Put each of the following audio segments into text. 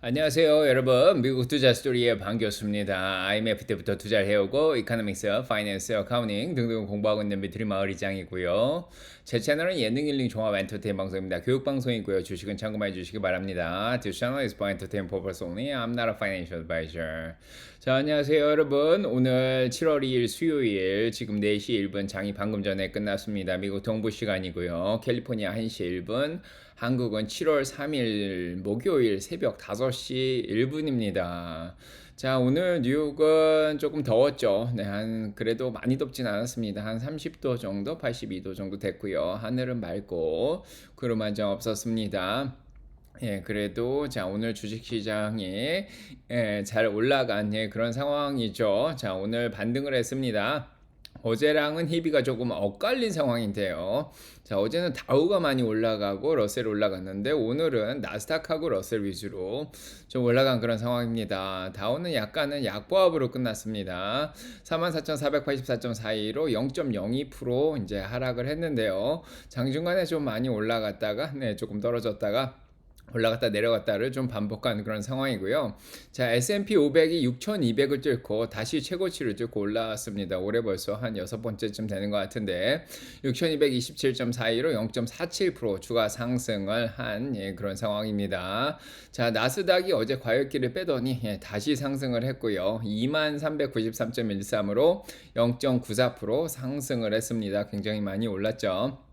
안녕하세요, 여러분. 미국 투자 스토리의 방 교수입니다. IMF 때부터 투자를 해오고 이카노믹스, 파이낸스, 어카우닝 등등 공부하고 있는 미트리 마을이장이고요. 제 채널은 예능 힐링 종합 엔터테인 방송입니다. 교육 방송이고요. 주식은 참고만 해주시기 바랍니다. This channel is for entertainment purpose only. I'm not a financial advisor. 자, 안녕하세요, 여러분. 오늘 7월 2일 수요일 지금 4시 1분 장이 방금 전에 끝났습니다. 미국 동부 시간이고요. 캘리포니아 1시 1분. 한국은 7월 3일 목요일 새벽 5시 1분입니다. 자, 오늘 뉴욕은 조금 더웠죠. 네, 한, 그래도 많이 덥진 않았습니다. 한 30도 정도, 82도 정도 됐고요. 하늘은 맑고, 구름 한 점 없었습니다. 예, 그래도 자 오늘 주식시장이 예, 잘 올라간 예, 그런 상황이죠. 자 오늘 반등을 했습니다. 어제랑은 희비가 조금 엇갈린 상황인데요. 자, 어제는 다우가 많이 올라가고 러셀 올라갔는데 오늘은 나스닥하고 러셀 위주로 좀 올라간 그런 상황입니다. 다우는 약간은 약보합으로 끝났습니다. 34,484.42로 0.02% 이제 하락을 했는데요. 장중간에 좀 많이 올라갔다가 네, 조금 떨어졌다가 올라갔다 내려갔다를 좀 반복한 그런 상황이고요. 자, S&P 500이 6,200을 뚫고 다시 최고치를 뚫고 올라왔습니다. 올해 벌써 한 여섯 번째쯤 되는 것 같은데 6,227.42로 0.47% 추가 상승을 한 예, 그런 상황입니다. 자, 나스닥이 어제 과열기를 빼더니 예, 다시 상승을 했고요. 2393.13으로 0.94% 상승을 했습니다. 굉장히 많이 올랐죠.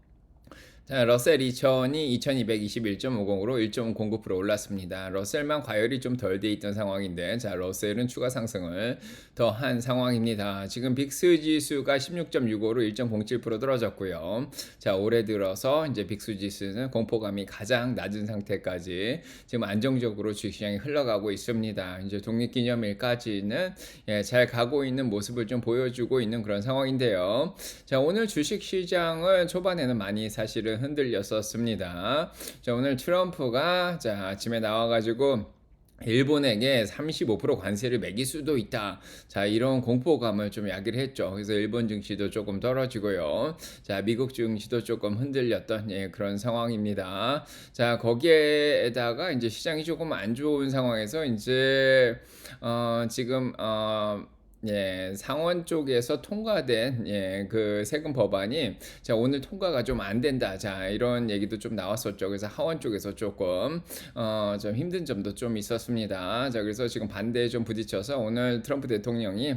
자, 러셀 2000이 2221.50으로 1.09% 올랐습니다. 러셀만 과열이 좀 덜 돼 있던 상황인데, 자, 러셀은 추가 상승을 더 한 상황입니다. 지금 빅스 지수가 16.65로 1.07% 떨어졌고요. 자, 올해 들어서 이제 빅스 지수는 공포감이 가장 낮은 상태까지 지금 안정적으로 주식시장이 흘러가고 있습니다. 이제 독립기념일까지는 예, 잘 가고 있는 모습을 좀 보여주고 있는 그런 상황인데요. 자, 오늘 주식시장은 초반에는 많이 사실은 흔들렸었습니다. 자, 오늘 트럼프가 자, 아침에 나와가지고 일본에게 35% 관세를 매길 수도 있다. 자, 이런 공포감을 좀 야기를 했죠. 그래서 일본 증시도 조금 떨어지고요. 자, 미국 증시도 조금 흔들렸던 예, 그런 상황입니다. 자, 거기에다가 이제 시장이 조금 안 좋은 상황에서 이제 어, 지금 어, 예, 상원 쪽에서 통과된 예, 그 세금 법안이 자, 오늘 통과가 좀 안 된다. 자, 이런 얘기도 좀 나왔었죠. 그래서 하원 쪽에서 조금 어, 좀 힘든 점도 좀 있었습니다. 자, 그래서 지금 반대에 좀 부딪혀서 오늘 트럼프 대통령이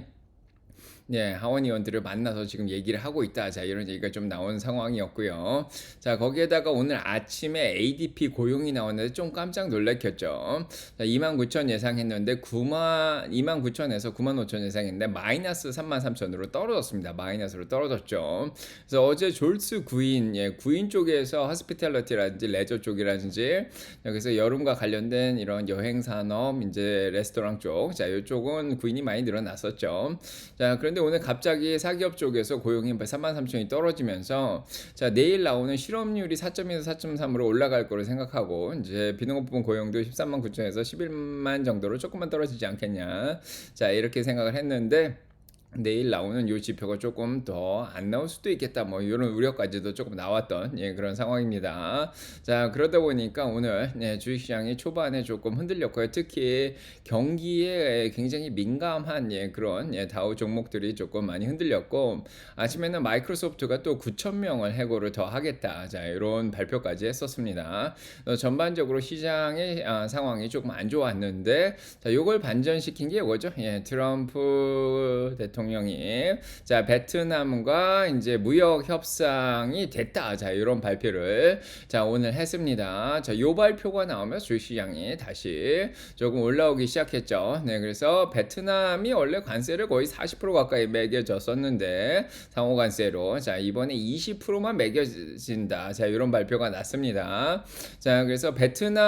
네, 하원 의원들을 만나서 지금 얘기를 하고 있다. 자, 이런 얘기가 좀 나온 상황이었고요. 자, 거기에다가 오늘 아침에 ADP 고용이 나왔는데 좀 깜짝 놀랐겠죠. 자, 2만 9천 예상했는데 9만 2만 9천에서 9만 5천 예상했는데 마이너스 3만 3천으로 떨어졌습니다. 마이너스로 떨어졌죠. 그래서 어제 졸스 구인 예, 구인 쪽에서 하스피탈러티라든지 레저 쪽이라든지 그래서 여름과 관련된 이런 여행 산업 이제 레스토랑 쪽, 자, 이쪽은 구인이 많이 늘어났었죠. 자, 그런데 그런데 오늘 갑자기 사기업 쪽에서 고용이 3만 3천이 떨어지면서 자 내일 나오는 실업률이 4.1에서 4.3으로 올라갈 거로 생각하고 이제 비농업부문 고용도 13만 9천에서 11만 정도로 조금만 떨어지지 않겠냐. 자 이렇게 생각을 했는데 내일 나오는 요 지표가 조금 더 안 나올 수도 있겠다 뭐 이런 우려까지도 조금 나왔던 예, 그런 상황입니다. 자 그러다 보니까 오늘 예, 주식시장이 초반에 조금 흔들렸고요. 특히 경기에 굉장히 민감한 예, 그런 예, 다우 종목들이 조금 많이 흔들렸고 아침에는 마이크로소프트가 또 9천 명을 해고를 더 하겠다. 자 이런 발표까지 했었습니다. 어, 전반적으로 시장의 아, 상황이 조금 안 좋았는데 자 요걸 반전시킨 게 뭐죠? 예, 트럼프 대통령 대통령이 자 베트남과 이제 무역 협상이 됐다. 자 이런 발표를 자 오늘 했습니다. 자요 발표가 나오면 주식시장이 다시 조금 올라오기 시작했죠. 네 그래서 베트남이 원래 관세를 거의 40% 가까이 매겨졌었는데 상호 관세로 자 이번에 20%만 매겨진다. 자 이런 발표가 났습니다. 자 그래서 베트남에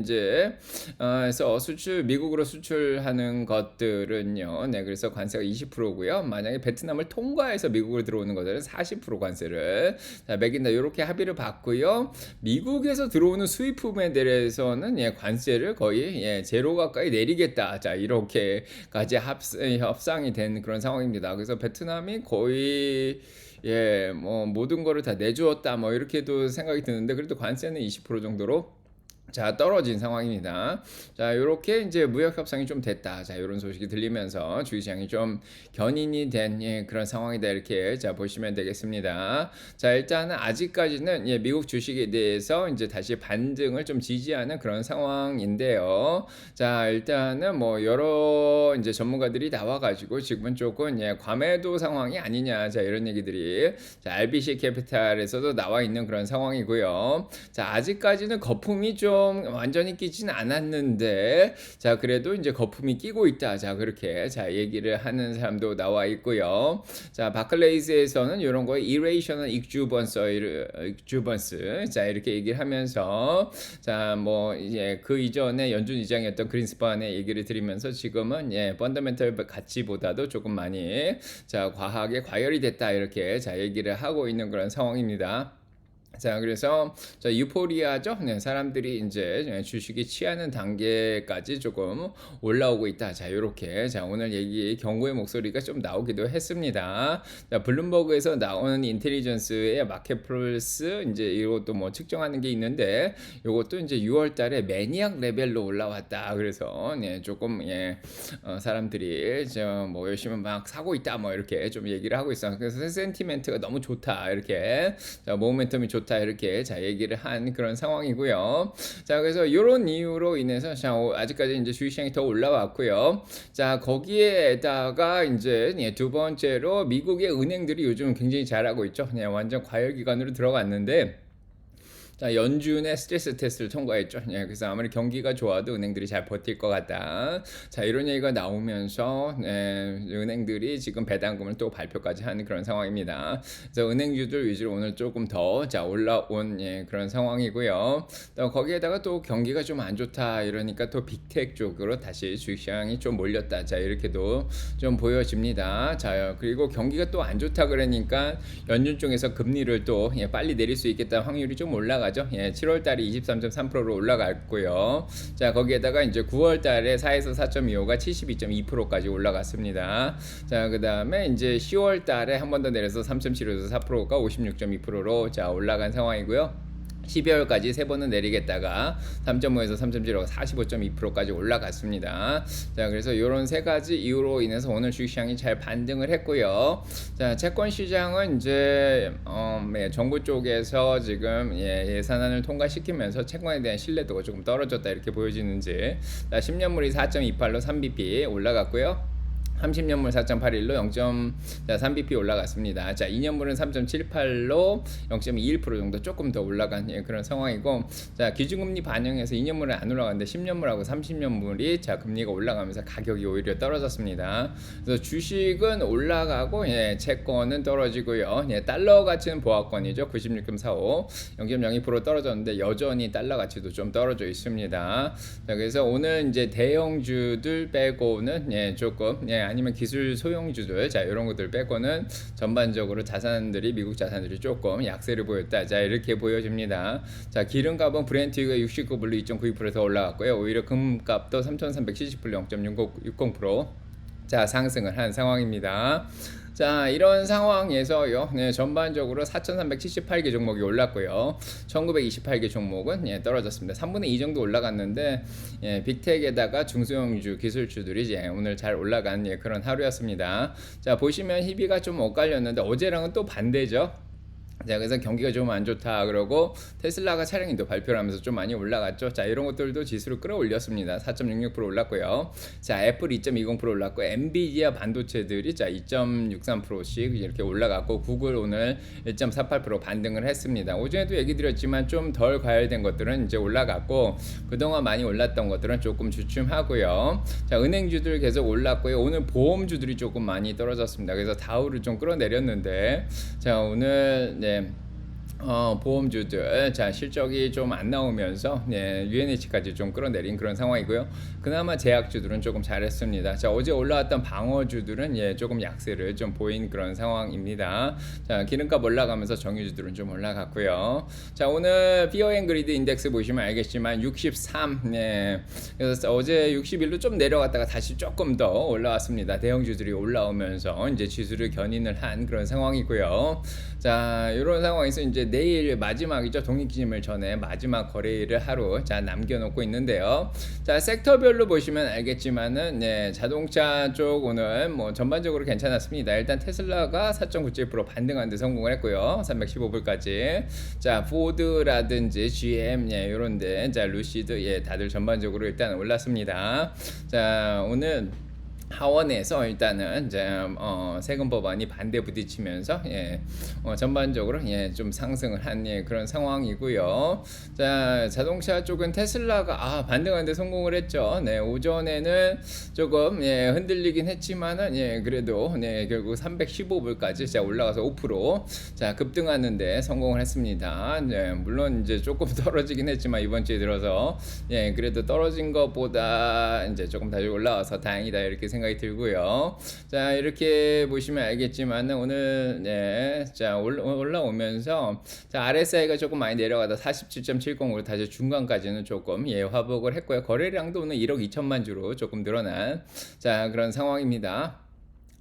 이제 어서 수출 미국으로 수출하는 것들은요. 네 그래서 관세가 20%고요. 만약에 베트남을 통과해서 미국으로 들어오는 것들은 40% 관세를 자, 매긴다. 이렇게 합의를 받고요. 미국에서 들어오는 수입품에 대해서는 예, 관세를 거의 예, 제로 가까이 내리겠다. 자, 이렇게까지 합, 협상이 된 그런 상황입니다. 그래서 베트남이 거의 예, 뭐 모든 거를 다 내주었다. 뭐 이렇게도 생각이 드는데 그래도 관세는 20% 정도로 자 떨어진 상황입니다. 자 요렇게 이제 무역 협상이 좀 됐다. 자 요런 소식이 들리면서 주식시장이 좀 견인이 된 예, 그런 상황이다 이렇게 자 보시면 되겠습니다. 자 일단은 아직까지는 예, 미국 주식에 대해서 이제 다시 반등을 좀 지지하는 그런 상황인데요. 자 일단은 뭐 여러 이제 전문가들이 나와가지고 지금은 조금 예, 과매도 상황이 아니냐 자 이런 얘기들이 자 RBC 캐피탈에서도 나와 있는 그런 상황이고요. 자 아직까지는 거품이 좀 완전히 끼진 않았는데 자 그래도 이제 거품이 끼고 있다. 자 그렇게 자 얘기를 하는 사람도 나와 있고요. 자 바클레이즈에서는 이런 거에 irrational exuberance exuberance. 자 이렇게 얘기를 하면서 자 뭐 이제 그 이전에 연준 의장이었던 그린스판의 얘기를 드리면서 지금은 예 펀더멘털 가치보다도 조금 많이 자 과하게 과열이 됐다. 이렇게 자 얘기를 하고 있는 그런 상황입니다. 자, 그래서 자, 유포리아죠. 네, 사람들이 이제 주식이 취하는 단계까지 조금 올라오고 있다. 자, 요렇게 자, 오늘 얘기 경고의 목소리가 좀 나오기도 했습니다. 자, 블룸버그에서 나오는 인텔리전스의 마켓 플러스 이제 이것도 뭐 측정하는 게 있는데 요것도 이제 6월 달에 매니악 레벨로 올라왔다. 그래서 네, 조금 예, 어, 사람들이 저뭐 열심히 막 사고 있다. 뭐 이렇게 좀 얘기를 하고 있어. 그래서 센티멘트가 너무 좋다. 이렇게 자, 모멘텀이 좋다. 좋다 이렇게 자 얘기를 한 그런 상황이고요. 자 그래서 이런 이유로 인해서 자 아직까지 이제 주식시장이 더 올라왔고요. 자 거기에다가 이제 예, 두 번째로 미국의 은행들이 요즘 굉장히 잘하고 있죠. 그냥 완전 과열 기간으로 들어갔는데. 자, 연준의 스트레스 테스트를 통과했죠. 예, 그래서 아무리 경기가 좋아도 은행들이 잘 버틸 것 같다. 자, 이런 얘기가 나오면서 예, 은행들이 지금 배당금을 또 발표까지 하는 그런 상황입니다. 그래서 은행주들 위주로 오늘 조금 더 자, 올라온 예, 그런 상황이고요. 또 거기에다가 또 경기가 좀 안 좋다 이러니까 또 빅텍 쪽으로 다시 주식시장이 좀 몰렸다. 자, 이렇게도 좀 보여집니다. 자, 그리고 경기가 또 안 좋다 그러니까 연준 쪽에서 금리를 또 예, 빨리 내릴 수 있겠다 확률이 좀 올라가 올라가죠. 예, 7월 달에 23.3%로 올라갔고요. 자, 거기에다가 이제 9월 달에 4에서 4.25가 72.2%까지 올라갔습니다. 자, 그다음에 이제 10월 달에 한 번 더 내려서 3.7에서 4%가 56.2%로 자, 올라간 상황이고요. 12월까지 세 번은 내리겠다가 3.5에서 3.0가 45.2%까지 올라갔습니다. 자, 그래서 이런 세 가지 이유로 인해서 오늘 주식시장이 잘 반등을 했고요. 자, 채권 시장은 이제 어, 예, 정부 쪽에서 지금 예, 예산안을 통과시키면서 채권에 대한 신뢰도가 조금 떨어졌다 이렇게 보여지는지 자, 10년물이 4.28로 3bp 올라갔고요. 30년물 4.81로 0.3bp 올라갔습니다. 자, 2년물은 3.78로 0.21% 정도 조금 더 올라간 예, 그런 상황이고, 자, 기준금리 반영해서 2년물은 안 올라갔는데 10년물하고 30년물이 자 금리가 올라가면서 가격이 오히려 떨어졌습니다. 그래서 주식은 올라가고, 예, 채권은 떨어지고요. 예, 달러 가치는 보합권이죠. 96.45, 0.02% 떨어졌는데 여전히 달러 가치도 좀 떨어져 있습니다. 자, 그래서 오늘 이제 대형주들 빼고는 예, 조금 예, 아니면 기술 소형 주들 자 이런 것들 빼고는 전반적으로 자산들이 미국 자산들이 조금 약세를 보였다. 자 이렇게 보여집니다. 자 기름값은 브렌트유가 69불로 2.92%더 올라갔고요. 오히려 금값도 3,370불 0.60%. 자 상승을 한 상황입니다. 자 이런 상황에서요 네, 전반적으로 4,378개 종목이 올랐고요. 1,928개 종목은 예, 떨어졌습니다. 3분의 2 정도 올라갔는데 예, 빅텍에다가 중소형주 기술주들이 이제 오늘 잘 올라간 예, 그런 하루였습니다. 자 보시면 희비가 좀 엇갈렸는데 어제랑은 또 반대죠 자, 그래서 경기가 좀 안 좋다 그러고 테슬라가 차량이 또 발표를 하면서 좀 많이 올라갔죠. 자, 이런 것들도 지수를 끌어올렸습니다. 4.66% 올랐고요. 자, 애플 2.20% 올랐고 엔비디아 반도체들이 자 2.63%씩 이렇게 올라갔고 구글 오늘 1.48% 반등을 했습니다. 오전에도 얘기 드렸지만 좀 덜 과열된 것들은 이제 올라갔고 그동안 많이 올랐던 것들은 조금 주춤하고요. 자, 은행주들 계속 올랐고요. 오늘 보험주들이 조금 많이 떨어졌습니다. 그래서 다우를 좀 끌어내렸는데 자, 오늘 네, 네. 어, 보험주들 자 실적이 좀 안 나오면서 네, UNH까지 좀 끌어내린 그런 상황이고요. 그나마 제약주들은 조금 잘했습니다. 자 어제 올라왔던 방어주들은 예 조금 약세를 좀 보인 그런 상황입니다. 자 기름값 올라가면서 정유주들은 좀 올라갔고요. 자 오늘 피어앤그리드 인덱스 보시면 알겠지만 63 네. 그래서 어제 61로 좀 내려갔다가 다시 조금 더 올라왔습니다. 대형주들이 올라오면서 이제 지수를 견인을 한 그런 상황이고요. 자 이런 상황에서 이제 내일 마지막이죠. 독립기념일 전에 마지막 거래일을 하루 자 남겨놓고 있는데요. 자 섹터별로 보시면 알겠지만은 네, 자동차 쪽 오늘 뭐 전반적으로 괜찮았습니다. 일단 테슬라가 4.97% 반등하는데 성공을 했고요. 315불까지. 자 포드라든지 GM 예 요런데 자 루시드 예 다들 전반적으로 일단 올랐습니다. 자 오늘 하원에서 일단은 이제 어, 세금 법안이 반대 부딪히면서 예, 어, 전반적으로 예, 좀 상승을 한 예, 그런 상황이고요. 자 자동차 쪽은 테슬라가 아 반등하는데 성공을 했죠. 네 오전에는 조금 예, 흔들리긴 했지만은 예, 그래도 네 결국 315불까지 자 올라가서 5%자 급등하는데 성공을 했습니다. 네, 물론 이제 조금 떨어지긴 했지만 이번 주에 들어서 예 그래도 떨어진 것보다 이제 조금 다시 올라와서 다행이다 이렇게 생각. 생각이 들고요. 자 이렇게 보시면 알겠지만 오늘 네, 자 올라오면서 자 RSI가 조금 많이 내려가다 47.70으로 다시 중간까지는 조금 예 화복을 했고요. 거래량도 오늘 1억 2천만 주로 조금 늘어난 자 그런 상황입니다.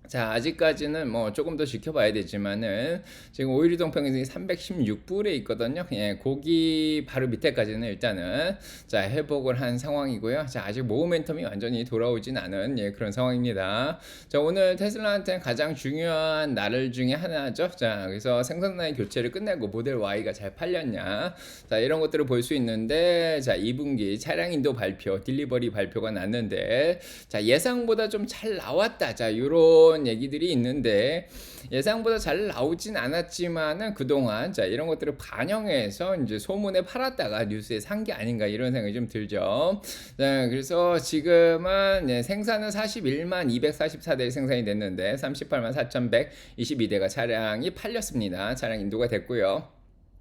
자 아직까지는 뭐 조금 더 지켜봐야 되지만은 지금 오일 이동 평균이 316불에 있거든요. 예, 고기 바로 밑에까지는 일단은 자 회복을 한 상황이고요. 자 아직 모멘텀이 완전히 돌아오진 않은 예, 그런 상황입니다. 자 오늘 테슬라한테는 가장 중요한 날을 중에 하나죠. 자 그래서 생산 라인 교체를 끝내고 모델 Y가 잘 팔렸냐. 자 이런 것들을 볼 수 있는데 자 2분기 차량 인도 발표, 딜리버리 발표가 났는데 자 예상보다 좀 잘 나왔다. 자 요런 이런 얘기들이 있는데 예상보다 잘 나오진 않았지만은 그동안 자 이런 것들을 반영해서 이제 소문에 팔았다가 뉴스에 산 게 아닌가 이런 생각이 좀 들죠. 자, 그래서 지금은 네, 생산은 41만 244대 생산이 됐는데 38만 4,122대가 차량이 팔렸습니다. 차량 인도가 됐고요.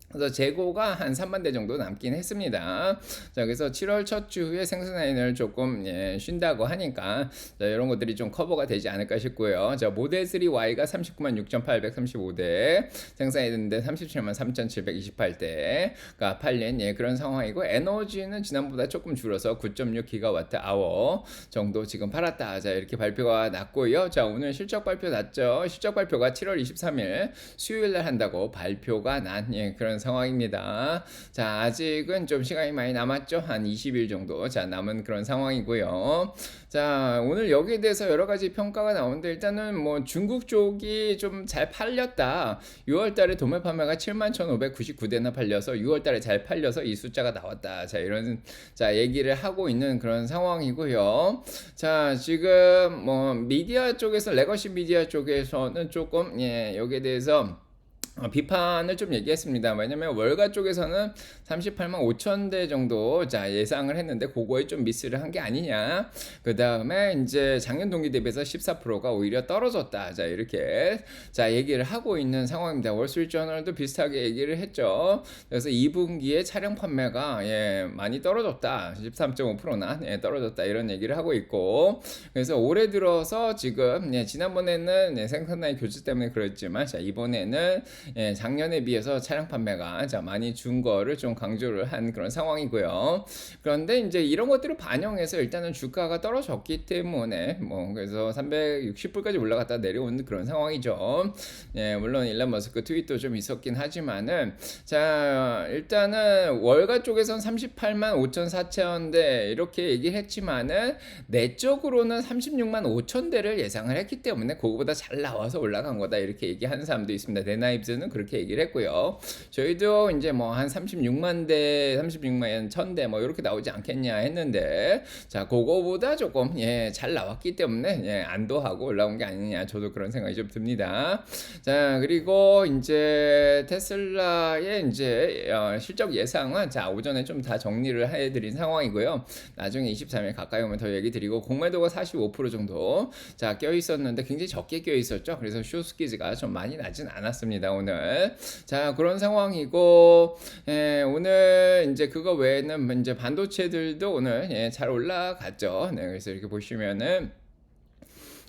그래서 재고가 한 3만 대 정도 남긴 했습니다. 자, 그래서 7월 첫 주에 생산 라인을 조금 예, 쉰다고 하니까 자, 이런 것들이 좀 커버가 되지 않을까 싶고요. 자, 모델 3 Y가 39만 6,835대 생산했는데 37만 3,728대 가 팔린 예, 그런 상황이고 에너지는 지난보다 조금 줄어서 9.6 기가와트 아워 정도 지금 팔았다. 자, 이렇게 발표가 났고요. 자, 오늘 실적 발표 났죠. 실적 발표가 7월 23일 수요일 날 한다고 발표가 난 예, 그런 그런 상황입니다. 자, 아직은 좀 시간이 많이 남았죠. 한 20일 정도. 자, 남은 그런 상황이고요. 자, 오늘 여기에 대해서 여러 가지 평가가 나오는데 일단은 뭐 중국 쪽이 좀 잘 팔렸다. 6월 달에 도매 판매가 71,599대나 팔려서 6월 달에 잘 팔려서 이 숫자가 나왔다. 자, 이런 자, 얘기를 하고 있는 그런 상황이고요. 자, 지금 뭐 미디어 쪽에서 레거시 미디어 쪽에서는 조금 예, 여기에 대해서 어, 비판을 좀 얘기했습니다. 왜냐면 월가 쪽에서는 38만 5천 대 정도 자 예상을 했는데 그거에 좀 미스를 한 게 아니냐. 그 다음에 이제 작년 동기 대비해서 14%가 오히려 떨어졌다. 자 이렇게 자 얘기를 하고 있는 상황입니다. 월스트리트저널도 비슷하게 얘기를 했죠. 그래서 2분기에 차량 판매가 예 많이 떨어졌다. 13.5%나 예, 떨어졌다 이런 얘기를 하고 있고 그래서 올해 들어서 지금 예, 지난번에는 예, 생산라인 교체 때문에 그랬지만 자 이번에는 예, 작년에 비해서 차량 판매가 자, 많이 준 거를 좀 강조를 한 그런 상황이고요. 그런데 이제 이런 것들을 반영해서 일단은 주가가 떨어졌기 때문에 뭐 그래서 360불까지 올라갔다 내려오는 그런 상황이죠. 예, 물론 일론 머스크 트윗도 좀 있었긴 하지만은 자, 일단은 월가 쪽에선 38만 5천 4천대 이렇게 얘기했지만은 내적으로는 36만 5천 대를 예상을 했기 때문에 그거보다 잘 나와서 올라간 거다 이렇게 얘기하는 사람도 있습니다. 데나입 즈는 그렇게 얘기를 했고요. 저희도 이제 뭐 한 36만 대, 36만 1000대 뭐 이렇게 나오지 않겠냐 했는데 자, 그거보다 조금 예, 잘 나왔기 때문에 예, 안도하고 올라온 게 아니냐 저도 그런 생각이 좀 듭니다. 자, 그리고 이제 테슬라의 이제 어, 실적 예상은 자, 오전에 좀 다 정리를 해 드린 상황이고요. 나중에 23일 가까이 오면 더 얘기 드리고 공매도가 45% 정도 자, 껴 있었는데 굉장히 적게 껴 있었죠. 그래서 쇼스키즈가 좀 많이 나진 않았습니다. 오늘 오늘. 자, 그런 상황이고, 예, 오늘 이제 그거 외에는 이제 반도체들도 오늘 예, 잘 올라갔죠. 네, 그래서 이렇게 보시면은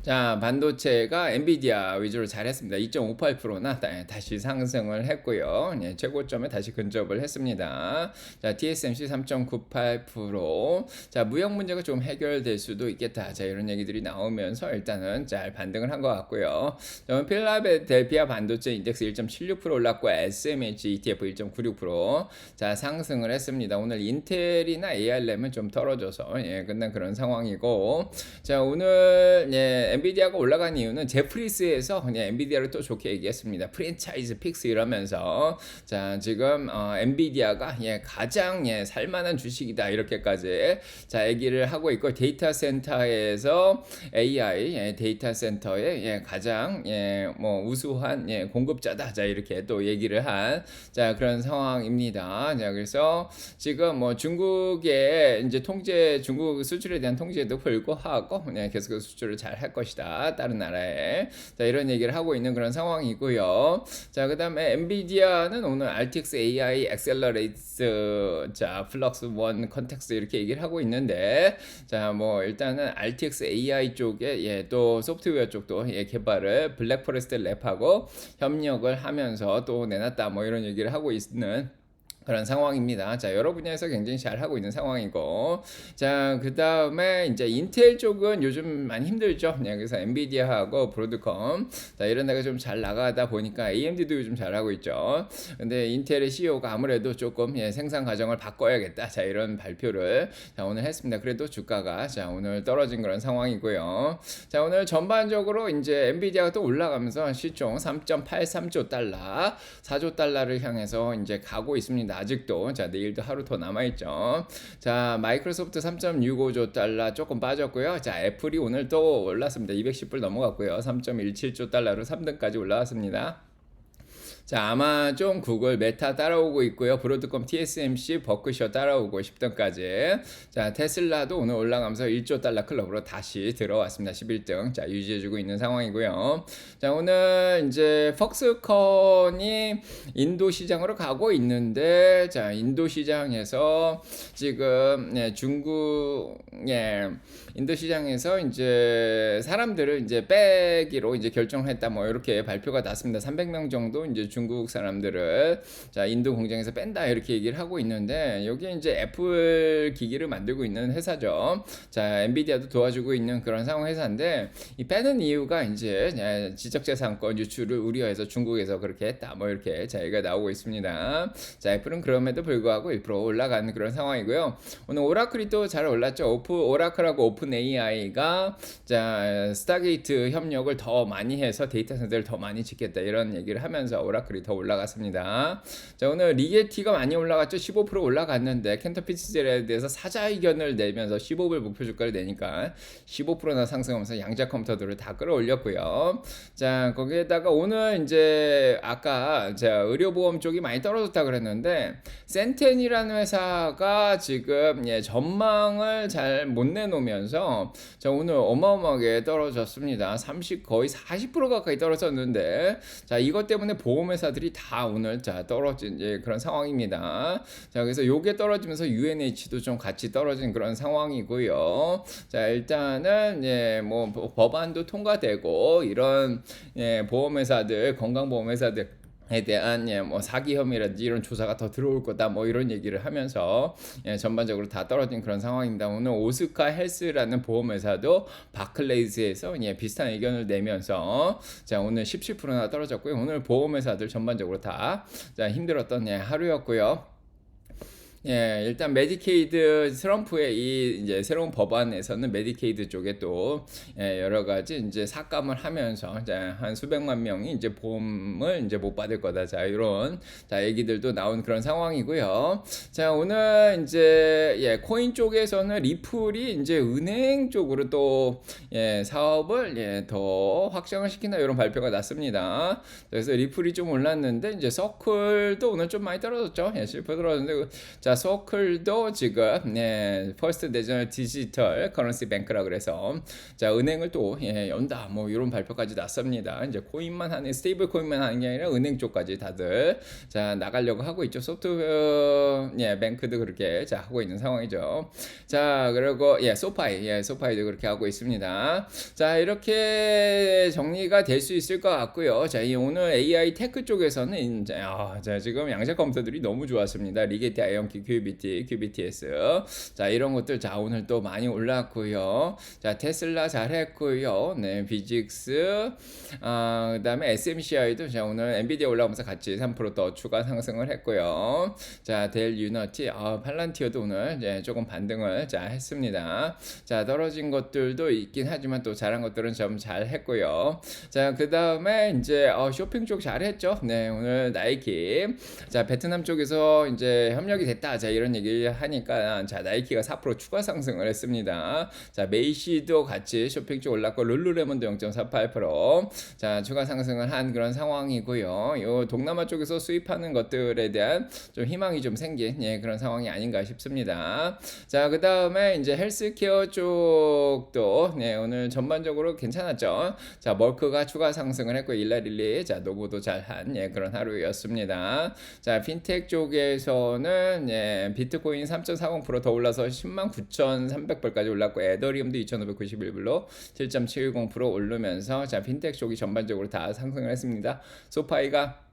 자, 반도체가 엔비디아 위주로 잘했습니다. 2.58%나 다시 상승을 했고요. 예, 최고점에 다시 근접을 했습니다. 자, TSMC 3.98%. 자, 무역 문제가 좀 해결될 수도 있겠다. 자, 이런 얘기들이 나오면서 일단은 잘 반등을 한 것 같고요. 자, 필라델피아 반도체 인덱스 1.76% 올랐고 SMH ETF 1.96% 자, 상승을 했습니다. 오늘 인텔이나 ARM은 좀 떨어져서 예, 끝난 그런 상황이고 자, 오늘 예, 엔비디아가 올라간 이유는 제프리스에서 그냥 엔비디아를 또 좋게 얘기했습니다. 프랜차이즈 픽스 이러면서 자 지금 어, 엔비디아가 예, 가장 예, 살만한 주식이다 이렇게까지 자 얘기를 하고 있고 데이터 센터에서 AI 예, 데이터 센터의 예, 가장 예, 뭐 우수한 예, 공급자다 자 이렇게 또 얘기를 한 자 그런 상황입니다. 자 그래서 지금 뭐 중국의 이제 통제 중국 수출에 대한 통제도 불구하고 네, 계속 그 수출을 잘 할 것이다. 다른 나라에. 자, 이런 얘기를 하고 있는 그런 상황이고요. 자, 그다음에 엔비디아는 오늘 RTX AI Accelerates 자, 플럭스 원 컨텍스 이렇게 얘기를 하고 있는데 자, 뭐 일단은 RTX AI 쪽에 예, 또 소프트웨어 쪽도 예, 개발을 블랙포레스트 랩하고 협력을 하면서 또 내놨다. 뭐 이런 얘기를 하고 있는 그런 상황입니다. 자, 여러 분야에서 굉장히 잘 하고 있는 상황이고, 자, 그 다음에 이제 인텔 쪽은 요즘 많이 힘들죠. 네, 그래서 엔비디아하고 브로드컴, 자, 이런 데가 좀 잘 나가다 보니까 AMD도 요즘 잘 하고 있죠. 근데 인텔의 CEO가 아무래도 조금 예, 생산 과정을 바꿔야겠다. 자, 이런 발표를 자, 오늘 했습니다. 그래도 주가가 자, 오늘 떨어진 그런 상황이고요. 자, 오늘 전반적으로 이제 엔비디아가 또 올라가면서 시총 3.83조 달러, 4조 달러를 향해서 이제 가고 있습니다. 아직도 자 내일도 하루 더 남아 있죠. 자 마이크로소프트 3.65조 달러 조금 빠졌고요. 자 애플이 오늘 또 올랐습니다. 210불 넘어갔고요. 3.17조 달러로 3등까지 올라왔습니다. 자, 아마존, 구글, 메타 따라오고 있고요. 브로드컴, TSMC, 버크셔 따라오고 10등까지. 자, 테슬라도 오늘 올라가면서 1조 달러 클럽으로 다시 들어왔습니다. 11등. 자, 유지해주고 있는 상황이고요. 자, 오늘 이제 퍽스컨이 인도 시장으로 가고 있는데, 자, 인도 시장에서 지금 예, 중국, 예, 인도 시장에서 이제 사람들을 이제 빼기로 이제 결정했다. 뭐 이렇게 발표가 났습니다. 300명 정도 이제 중국 사람들을 자 인도 공장에서 뺀다 이렇게 얘기를 하고 있는데 여기 이제 애플 기기를 만들고 있는 회사죠. 자 엔비디아도 도와주고 있는 그런 상황 회사인데 이 빼는 이유가 이제 지적재산권 유출을 우려해서 중국에서 그렇게 했다 뭐 이렇게 자 얘기가 나오고 있습니다. 자 애플은 그럼에도 불구하고 1% 올라가는 그런 상황이고요. 오늘 오라클이 또 잘 올랐죠. 오프 오라클하고 오픈 AI가 자 스타게이트 협력을 더 많이 해서 데이터 센터를 더 많이 짓겠다 이런 얘기를 하면서 오라클 오라클이 더 올라갔습니다. 자, 오늘 리게티가 많이 올라갔죠. 15% 올라갔는데 캔터피치젤에 대해서 사자 의견을 내면서 15불 목표 주가를 내니까 15%나 상승하면서 양자 컴퓨터들을 다 끌어올렸고요. 자, 거기에다가 오늘 이제 아까 자, 의료보험 쪽이 많이 떨어졌다 그랬는데 센텐이라는 회사가 지금 예, 전망을 잘 못 내놓으면서 자, 오늘 어마어마하게 떨어졌습니다. 30 거의 40% 가까이 떨어졌는데 자, 이것 때문에 보험 회 사들이 다 오늘 자 떨어진 예, 그런 상황입니다. 자 그래서 요게 떨어지면서 UNH도 좀 같이 떨어진 그런 상황이고요. 자 일단은 예, 뭐 법안도 통과되고 이런 예, 보험 회사들 건강보험 회사들 에 대한 예, 뭐 사기 혐의라든지 이런 조사가 더 들어올 거다 뭐 이런 얘기를 하면서 예, 전반적으로 다 떨어진 그런 상황입니다. 오늘 오스카 헬스라는 보험회사도 바클레이즈에서 예, 비슷한 의견을 내면서 자 오늘 17%나 떨어졌고요. 오늘 보험회사들 전반적으로 다 자, 힘들었던 예, 하루였고요. 예, 일단 메디케이드 트럼프의 이 이제 새로운 법안에서는 메디케이드 쪽에 또 예, 여러 가지 이제 삭감을 하면서 이제 한 수백만 명이 이제 보험을 이제 못 받을 거다. 자, 이런 자, 얘기들도 나온 그런 상황이고요. 자, 오늘 이제 예, 코인 쪽에서는 리플이 이제 은행 쪽으로 또 예, 사업을 예, 더 확장을 시킨다 이런 발표가 났습니다. 그래서 리플이 좀 올랐는데 이제 서클도 오늘 좀 많이 떨어졌죠. 예, 실프 떨어졌는데 자, 소클도 지금 네, 퍼스트 내셔널 디지털 커런시 뱅크라 그래서 자, 은행을 또 예, 연다. 뭐 이런 발표까지 났습니다. 이제 코인만 하는 스테이블 코인만 하는 게 아니라 은행 쪽까지 다들 자, 나가려고 하고 있죠. 소프트웨어 예, 뱅크도 그렇게 자, 하고 있는 상황이죠. 자, 그리고 예, 소파이 예, 소파이도 그렇게 하고 있습니다. 자, 이렇게 정리가 될 수 있을 것 같고요. 자, 이 오늘 AI 테크 쪽에서는 이제 아, 자, 지금 양자 컴퓨터들이 너무 좋았습니다. 리게티, 아이언 키, 큐비티, 큐비티S. 자, 이런 것들 자, 오늘 또 많이 올랐고요. 자, 테슬라 잘했고요. 네, 비직스 아, 그다음에 SMCI도 자, 오늘 엔비디아 올라오면서 같이 3%더 추가 상승을 했고요. 자, 델 유너티, 아, 팔란티어도 오늘 이제 조금 반등을 자, 했습니다. 자, 떨어진 것들도 있긴 하지만 또 잘한 것들은 좀 잘했고요. 자, 그다음에 이제 어, 쇼핑 쪽 잘했죠. 네, 오늘 나이키. 자, 베트남 쪽에서 이제 협력이 됐다. 자, 이런 얘기를 하니까 자, 나이키가 4% 추가 상승을 했습니다. 자, 메이시도 같이 쇼핑 쪽 올랐고 룰루레몬도 0.48% 자, 추가 상승을 한 그런 상황이고요. 요 동남아 쪽에서 수입하는 것들에 대한 좀 희망이 좀 생긴 예, 그런 상황이 아닌가 싶습니다. 자, 그 다음에 이제 헬스케어 쪽도 네, 오늘 전반적으로 괜찮았죠. 자, 멀크가 추가 상승을 했고 일라릴리 자, 노고도 잘한 예, 그런 하루였습니다. 자, 핀텍 쪽에서는 예, 비트코인 3.40%더 올라서 10만 9,300불까지 올랐고 에더리움도 2,591불로 7.70% 오르면서 자, 핀텍 쪽이 전반적으로 다 상승을 했습니다. 소파이가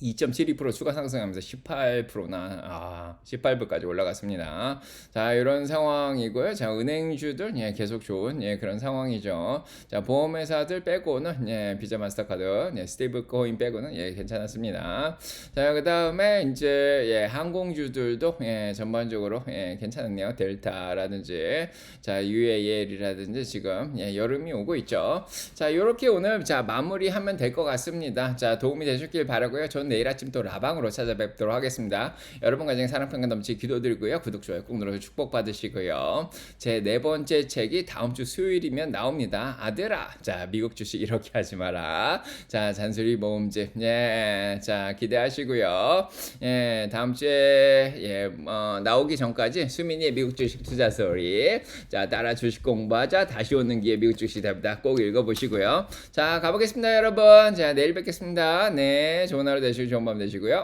2.72% 추가 상승하면서 18%나 아 18불까지 올라갔습니다. 자 이런 상황이고요. 자 은행주들 예 계속 좋은 예 그런 상황이죠. 자 보험회사들 빼고는 예 비자 마스터카드 예 스테이블 코인 빼고는 예 괜찮았습니다. 자 그다음에 이제 예 항공주들도 예 전반적으로 예 괜찮았네요. 델타라든지 자 UAL이라든지 지금 예 여름이 오고 있죠. 자 이렇게 오늘 자 마무리하면 될 것 같습니다. 자 도움이 되셨길 바라고요. 전 내일 아침 또 라방으로 찾아뵙도록 하겠습니다. 여러분 가정 사랑평가 넘치 기도드리고요. 구독, 좋아요 꾹 눌러서 축복받으시고요. 제 네 번째 책이 다음 주 수요일이면 나옵니다. 아들아, 자 미국 주식 이렇게 하지 마라. 자 잔소리 모음집, 예, 자 기대하시고요. 예, 다음 주에 예 어, 나오기 전까지 수민이의 미국 주식 투자 소리, 자 따라 주식 공부하자 다시 오는 기회 미국 주식 답니다. 꼭 읽어 보시고요. 자 가보겠습니다, 여러분. 자 내일 뵙겠습니다. 네, 좋은 하루 되시고 좋은 밤 되시고요.